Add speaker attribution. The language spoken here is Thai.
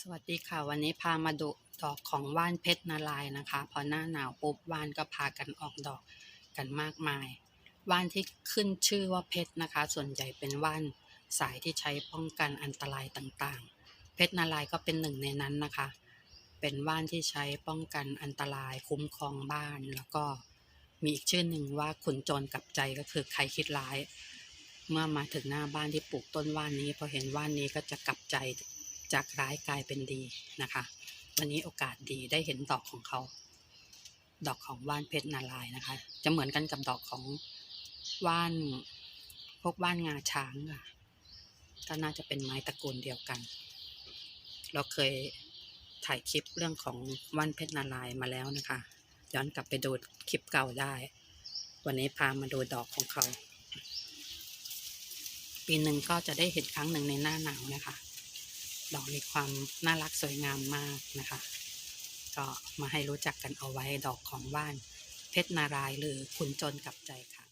Speaker 1: สวัสดีค่ะ วันนี้พามาดูดอกของว่านเพชรนารายนะคะ พอหน้าหนาวปุ๊บว่านก็พากันออกดอกกันมากมาย ว่านที่ขึ้นชื่อว่าเพชรนะคะ ส่วนใหญ่เป็นว่านสายที่ใช้ป้องกันอันตรายต่างๆ เพชรนารายก็เป็นหนึ่งในนั้นนะคะ เป็นว่านที่ใช้ป้องกันอันตรายคุ้มครองบ้าน แล้วก็มีอีกชื่อหนึ่งว่าขุนโจรกลับใจก็คือใครคิดร้าย เมื่อมาถึงหน้าบ้านที่ปลูกต้นว่านนี้พอเห็นว่านนี้ก็จะกลับใจ จากร้ายกลายเป็นดีนะคะ วันนี้โอกาสดีได้เห็นดอกของเขา ดอกของว่านเพชรนารายนะคะ จะเหมือนกันกับดอกของว่านพวกว่านงาช้างค่ะก็น่าจะเป็นไม้ตระกูลเดียวกัน เราเคยถ่ายคลิปเรื่องของว่านเพชรนารายมาแล้วนะคะ ย้อนกลับไปดูคลิปเก่าได้ วันนี้พามาดูดอกของเขา ปีหนึ่งก็จะได้เห็นครั้งหนึ่งในหน้าหนาวนะคะ ดอกมีความน่ารักสวยงามมากนะคะ ก็มาให้รู้จักกันเอาไว้ดอกของว่านเพชรนารายหรือคุณจนกับใจค่ะ